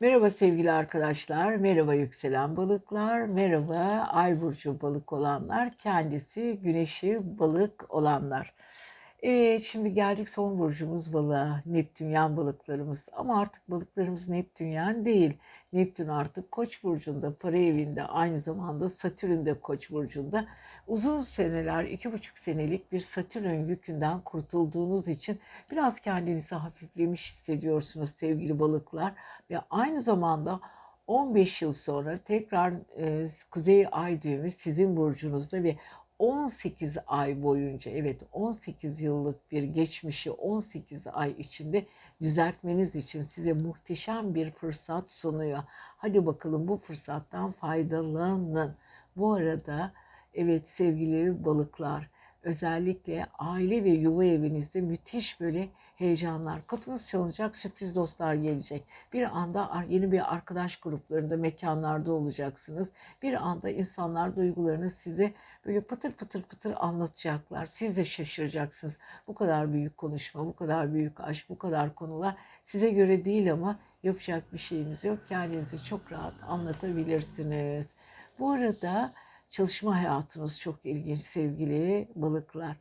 Merhaba sevgili arkadaşlar, merhaba yükselen balıklar, merhaba ay burcu balık olanlar, kendisi güneşi balık olanlar. Evet, şimdi geldik son burcumuz balığa, Neptünyen balıklarımız. Ama artık balıklarımız Neptünyen değil. Neptün artık Koç burcunda, para evinde, aynı zamanda Satürn de Koç burcunda. Uzun seneler, iki buçuk senelik bir Satürn yükünden kurtulduğunuz için biraz kendinizi hafiflemiş hissediyorsunuz sevgili balıklar. Ve aynı zamanda 15 yıl sonra tekrar e, Kuzey Ay düğümü sizin burcunuzda ve 18 ay boyunca evet 18 yıllık bir geçmişi 18 ay içinde düzeltmeniz için size muhteşem bir fırsat sunuyor. Hadi bakalım bu fırsattan faydalanın. Bu arada evet sevgili balıklar özellikle aile ve yuva evinizde müthiş böyle heyecanlar. Kapınız çalınacak, sürpriz dostlar gelecek. Bir anda yeni bir arkadaş gruplarında, mekanlarda olacaksınız. Bir anda insanlar duygularını size böyle pıtır pıtır pıtır anlatacaklar. Siz de şaşıracaksınız. Bu kadar büyük konuşma, bu kadar büyük aşk, bu kadar konular size göre değil ama yapacak bir şeyiniz yok. Kendinizi çok rahat anlatabilirsiniz. Bu arada çalışma hayatınız çok ilginç sevgili balıklar.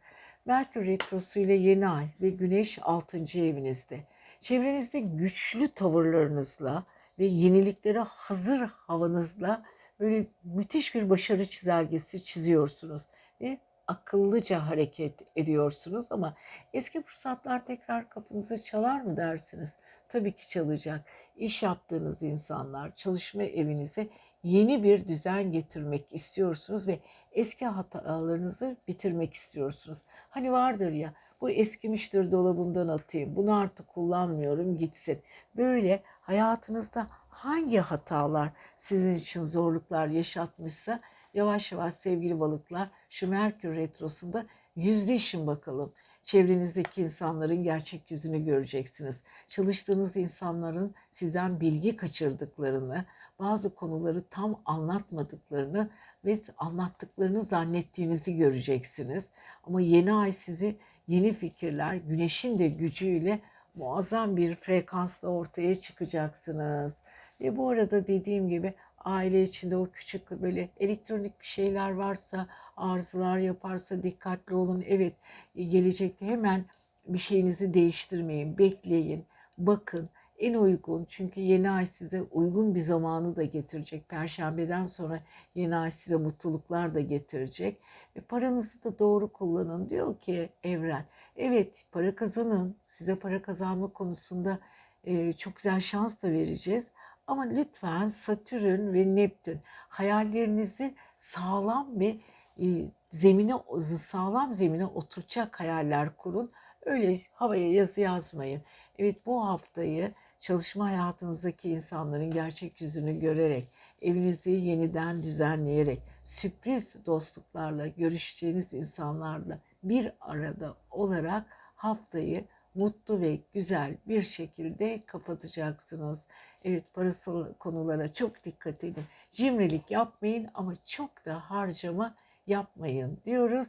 Merkür Retrosu ile yeni ay ve Güneş 6. evinizde. Çevrenizde güçlü tavırlarınızla ve yeniliklere hazır havanızla böyle müthiş bir başarı çizelgesi çiziyorsunuz ve akıllıca hareket ediyorsunuz ama eski fırsatlar tekrar kapınızı çalar mı dersiniz? Tabii ki çalacak. İş yaptığınız insanlar çalışma evinize yeni bir düzen getirmek istiyorsunuz ve eski hatalarınızı bitirmek istiyorsunuz. Hani vardır ya bu eskimiştir dolabımdan atayım. Bunu artık kullanmıyorum gitsin. Böyle hayatınızda hangi hatalar sizin için zorluklar yaşatmışsa yavaş yavaş sevgili balıklar şu Merkür Retrosu'nda yüzleşin bakalım. Çevrenizdeki insanların gerçek yüzünü göreceksiniz. Çalıştığınız insanların sizden bilgi kaçırdıklarını, bazı konuları tam anlatmadıklarını ve anlattıklarını zannettiğinizi göreceksiniz. Ama yeni ay sizi yeni fikirler, güneşin de gücüyle muazzam bir frekansla ortaya çıkacaksınız. Ve bu arada dediğim gibi aile içinde o küçük böyle elektronik bir şeyler varsa, arızalar yaparsa dikkatli olun. Evet, gelecekte hemen bir şeyinizi değiştirmeyin, bekleyin, bakın en uygun çünkü yeni ay size uygun bir zamanı da getirecek. Perşembeden sonra yeni ay size mutluluklar da getirecek. Ve paranızı da doğru kullanın diyor ki evren. Evet para kazanın. Size para kazanma konusunda e, çok güzel şans da vereceğiz. Ama lütfen Satürn ve Neptün hayallerinizi sağlam ve e, zemine sağlam zemine oturacak hayaller kurun. Öyle havaya yazı yazmayın. Evet bu haftayı çalışma hayatınızdaki insanların gerçek yüzünü görerek, evinizi yeniden düzenleyerek, sürpriz dostluklarla, görüşeceğiniz insanlarla bir arada olarak haftayı mutlu ve güzel bir şekilde kapatacaksınız. Evet parasal konulara çok dikkat edin. Cimrilik yapmayın ama çok da harcama yapmayın diyoruz.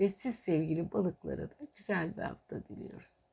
Ve siz sevgili balıklara da güzel bir hafta diliyoruz.